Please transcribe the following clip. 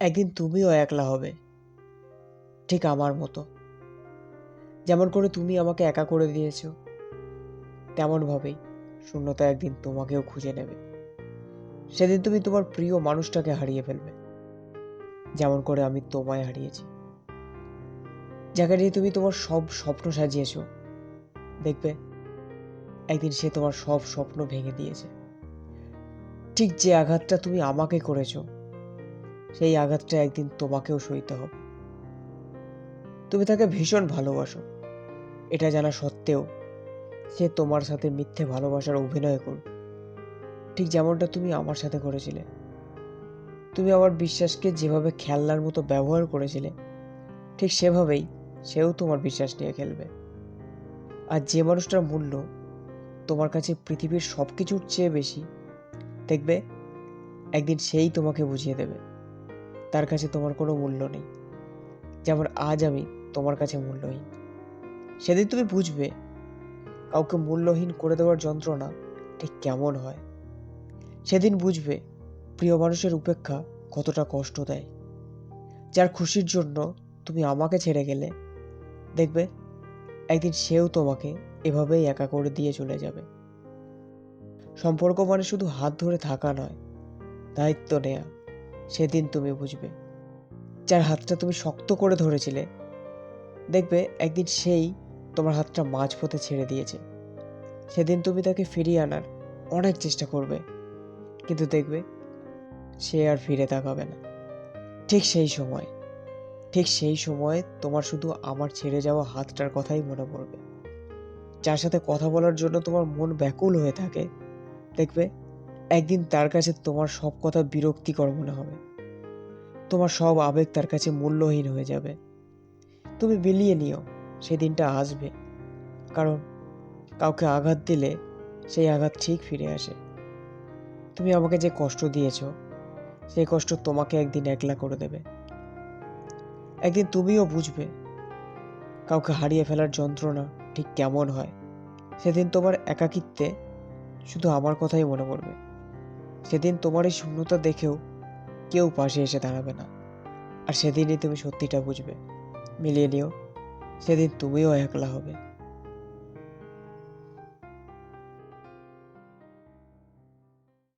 একদিন তুমিও একলা হবে। ঠিক আমার মতো। যেমন করে তুমি আমাকে একা করে দিয়েছ তেমনভাবেই শূন্যতা একদিন তোমাকেও খুঁজে নেবে। সেদিন তুমি তোমার প্রিয় মানুষটাকে হারিয়ে ফেলবে। যেমন করে আমি তোমায় হারিয়েছি। যাকে নিয়ে তুমি তোমার সব স্বপ্ন সাজিয়েছো, দেখবে একদিন সে তোমার সব স্বপ্ন ভেঙে দিয়েছে। ঠিক যে আঘাতটা তুমি আমাকে করেছ সেই আঘাতটা একদিন তোমাকেও সইতে হবে। তুমি তাকে ভীষণ ভালোবাসো। এটা জানা সত্ত্বেও সে তোমার সাথে মিথ্যে ভালোবাসার অভিনয় করবে। ঠিক যেমনটা তুমি আমার সাথে করেছিলে। তুমি আমার বিশ্বাসকে যেভাবে খেলনার মতো ব্যবহার করেছিলে, ঠিক সেভাবেই সেও তোমার বিশ্বাস নিয়ে খেলবে। আর যে মানুষটার মূল্য তোমার কাছে পৃথিবীর সব কিছুর চেয়ে বেশি, দেখবে একদিন সেই তোমাকে বুঝিয়ে দেবে। তার কাছে তোমার কোনো মূল্য নেই। যেমন আজ আমি তোমার কাছে মূল্যহীন। সেদিন তুমি বুঝবে, কাউকে মূল্যহীন করে দেওয়ার যন্ত্রণা ঠিক কেমন হয়। সেদিন বুঝবে, প্রিয় মানুষের উপেক্ষা কতটা কষ্ট দেয়। যার খুশির জন্য তুমি আমাকে ছেড়ে গেলে, দেখবে একদিন সেও তোমাকে এভাবেই একা করে দিয়ে চলে যাবে। সম্পর্ক মানে শুধু হাত ধরে থাকা নয়, দায়িত্ব নেয়া। সেদিন তুমি বুঝবে। যার হাতটা তুমি শক্ত করে ধরেছিলে, দেখবে একদিন সেই তোমার হাতটা মাঝপথে ছেড়ে দিয়েছে। সেদিন তুমি তাকে ফিরিয়ে আনার অনেক চেষ্টা করবে, কিন্তু দেখবে সে আর ফিরে তাকাবে না। ঠিক সেই সময়, ঠিক সেই সময় তোমার শুধু আমার ছেড়ে যাওয়া হাতটার কথাই মনে পড়বে। যার সাথে কথা বলার জন্য তোমার মন ব্যাকুল হয়ে থাকে, দেখবে একদিন তার কাছে তোমার সব কথা বিরক্তিকর মনে হবে। তোমার সব আবেগ তার কাছে মূল্যহীন হয়ে যাবে। তুমি বিলিয়ে নিও সেদিনটা আসবে। কারণ কাউকে আঘাত দিলে সেই আঘাত ঠিক ফিরে আসে। তুমি আমাকে যে কষ্ট দিয়েছ, সেই কষ্ট তোমাকে একদিন একলা করে দেবে। একদিন তুমিও বুঝবে, কাউকে হারিয়ে ফেলার যন্ত্রণা ঠিক কেমন হয়। সেদিন তোমার একাকিত্বে শুধু আমার কথাই মনে পড়বে। সেদিন তোমার এই শূন্যতা দেখেও কেউ পাশে এসে দাঁড়াবে না। আর সেদিনই তুমি সত্যিটা বুঝবে। মিলিয়ে নিও, সেদিন তুমিও একলা হবে।